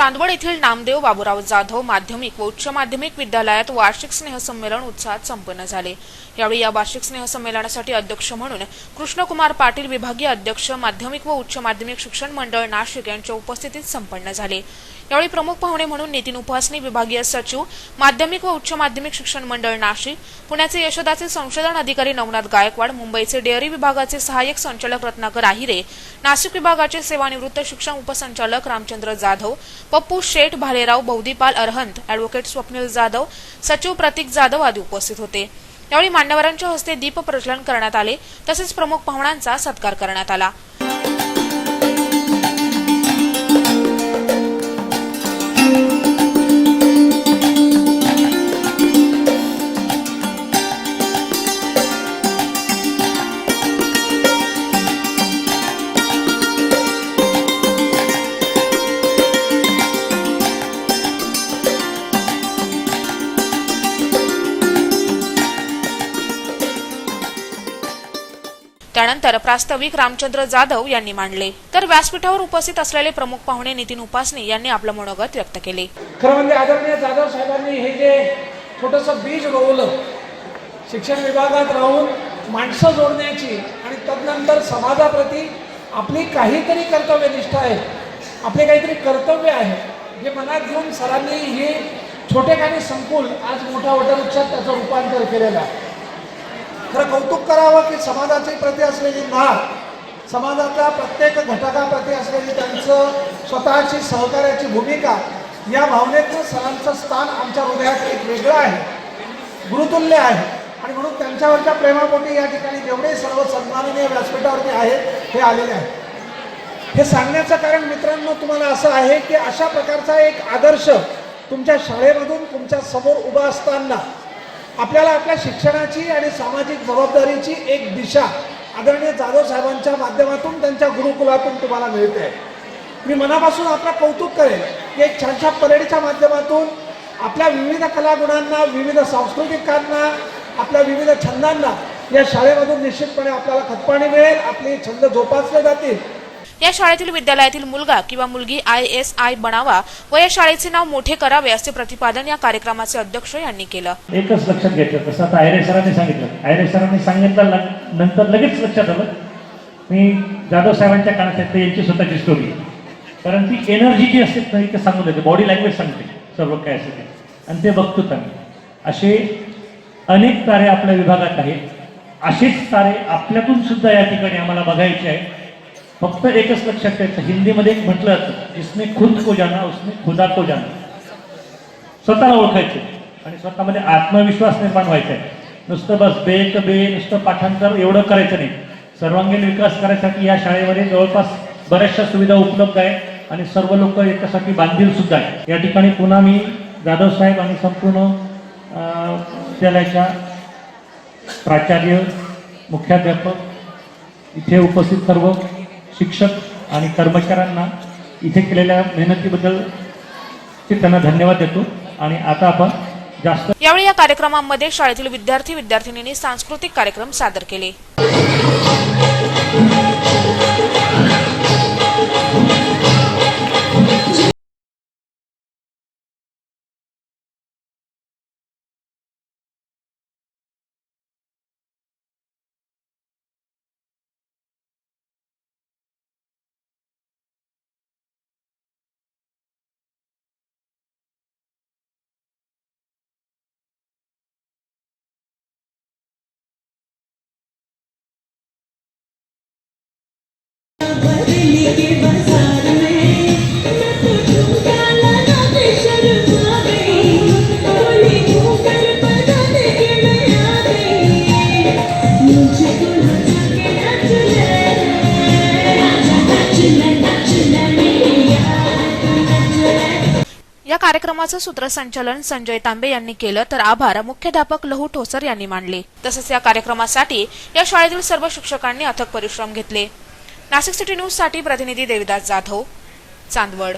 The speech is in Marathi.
चांदवड येथील नामदेव बाबूराव जाधव माध्यमिक व उच्च माध्यमिक विद्यालयात वार्षिक स्नेहसंमेलन उत्साहात संपन्न झाले. यावेळी या वार्षिक स्नेहसंमेलनासाठी अध्यक्ष म्हणून कृष्णकुमार पाटील विभागीय अध्यक्ष माध्यमिक व उच्च माध्यमिक शिक्षण मंडळ नाशिक यांच्या उपस्थितीत संपन्न झाले. यावेळी प्रमुख पाहुणे म्हणून नितीन उपासनी विभागीय सचिव माध्यमिक व उच्च माध्यमिक शिक्षण मंडळ नाशिक पुण्याचे यशोदाचे संशोधन अधिकारी नवनाथ गायकवाड मुंबईचे डेअरी विभागाचे सहाय्यक संचालक रत्नाकर आहिरे नाशिक विभागाचे सेवानिवृत्त शिक्षण उपसंचालक रामचंद्र जाधव पप्पू शेठ भालेराव बौदीपाल अरहंत अॅडव्होकेट स्वप्नील जाधव सचिव प्रतीक जाधव आदी उपस्थित होते. यावेळी मान्यवरांच्या हस्ते दीप प्रज्वलन करण्यात आले. तसेच प्रमुख पाहुण्यांचा सत्कार करण्यात आला. त्यानंतर प्रास्ताविक रामचंद्र जाधव यांनी मांडले. तर व्यासपीठावर उपस्थित असलेले प्रमुख पाहुणे नितीन उपासनी यांनी आपलं मनोगत व्यक्त केले. खरं म्हणजे आदरणीय जाधव साहेबांनी हे जे छोटंसं बीज रोवलं शिक्षण विभागात राहून माणसं जोडण्याची आणि तदनंतर समाजाप्रती आपली काहीतरी कर्तव्यनिष्ठा आहे आपले काहीतरी कर्तव्य आहे जे मनात घेऊन सरांनी हे छोटेखानी संकुल आज मोठ्या वटवृक्षात त्याचं रूपांतर केलेलं आहे. खरं कौतुक करावं की समाजाची प्रती असलेली नाळ समाजाच्या प्रत्येक घटकाप्रती असलेली त्यांचं स्वतःची सहकार्याची भूमिका या भावनेचं सरांचं स्थान आमच्या हृदयात एक वेगळं आहे गुरुतुल्य आहे. आणि म्हणून त्यांच्यावरच्या प्रेमापोटी या ठिकाणी जेवढे सर्व सन्माननीय व्यासपीठावरती आहेत हे आलेले आहेत. हे सांगण्याचं कारण मित्रांनो तुम्हाला असं आहे की अशा प्रकारचा एक आदर्श तुमच्या शाळेमधून तुमच्यासमोर उभा असताना आपल्याला आपल्या शिक्षणाची आणि सामाजिक जबाबदारीची एक दिशा आदरणीय जाधव साहेबांच्या माध्यमातून त्यांच्या गुरुकुलातून तुम्हाला मिळते. मी मनापासून आपलं कौतुक करेन की एक छानशा परेडच्या माध्यमातून आपल्या विविध कलागुणांना विविध सांस्कृतिकांना आपल्या विविध छंदांना या शाळेमधून निश्चितपणे आपल्याला खतपाणी मिळेल. आपले छंद जोपासले जातील. या शाळेतील विद्यालयातील मुलगा किंवा मुलगी आय एस आय बनावा व या शाळेचे नाव मोठे करावे असे प्रतिपादन या कार्यक्रमाचे अध्यक्ष यांनी केलं. एकच लक्षात घेतलं तसं आता आयरे सरांनी सांगितलं. आयरे सरांनी सांगितलं नंतर लगेच लक्षात आलं. मी जाधव साहेबांच्या काळात यांची स्वतःची स्टोरी कारण ती एनर्जी जी असते ना इथे सांगून देते. बॉडी लँग्वेज सांगते सर्व काय असते ते. आणि ते बघतो आम्ही असे अनेक तारे आपल्या विभागात आहेत. असेच तारे आपल्यातून सुद्धा या ठिकाणी आम्हाला बघायचे आहे फक्त एकच लक्षात ठेवायचं. हिंदीमध्ये एक म्हटलं जातं जिसने खुद को जाना उसने खुदा को जाना. स्वतःला ओळखायचं. आणि स्वतःमध्ये आत्मविश्वास निर्माण व्हायचा आहे. नुसतं बस बे क बे नुसतं पाठांतर एवढं करायचं नाही. सर्वांगीण विकास करायसाठी या शाळेमध्ये जवळपास बऱ्याचशा सुविधा उपलब्ध आहेत आणि सर्व लोक याच्यासाठी बांधील सुद्धा आहे या ठिकाणी पुन्हा मी जाधव साहेब आणि संपूर्ण विद्यालयाच्या प्राचार्य मुख्याध्यापक इथे उपस्थित सर्व शिक्षक आणि कर्मचाऱ्यांना इथे केलेल्या मेहनतीबद्दल त्यांना धन्यवाद देतो. आणि आता आपण जास्त यावेळी या कार्यक्रमामध्ये शाळेतील विद्यार्थी विद्यार्थिनींनी सांस्कृतिक कार्यक्रम सादर केले. कार्यक्रमाचं सूत्रसंचालन संजय तांबे यांनी केलं तर आभार. मुख्याध्यापक लहू ठोसर यांनी मानले तसंच या कार्यक्रमासाठी या शाळेतील सर्व शिक्षकांनी अथक परिश्रम घेतले. नाशिक सिटी न्यूजसाठी प्रतिनिधी देविदास जाधव चांदवड.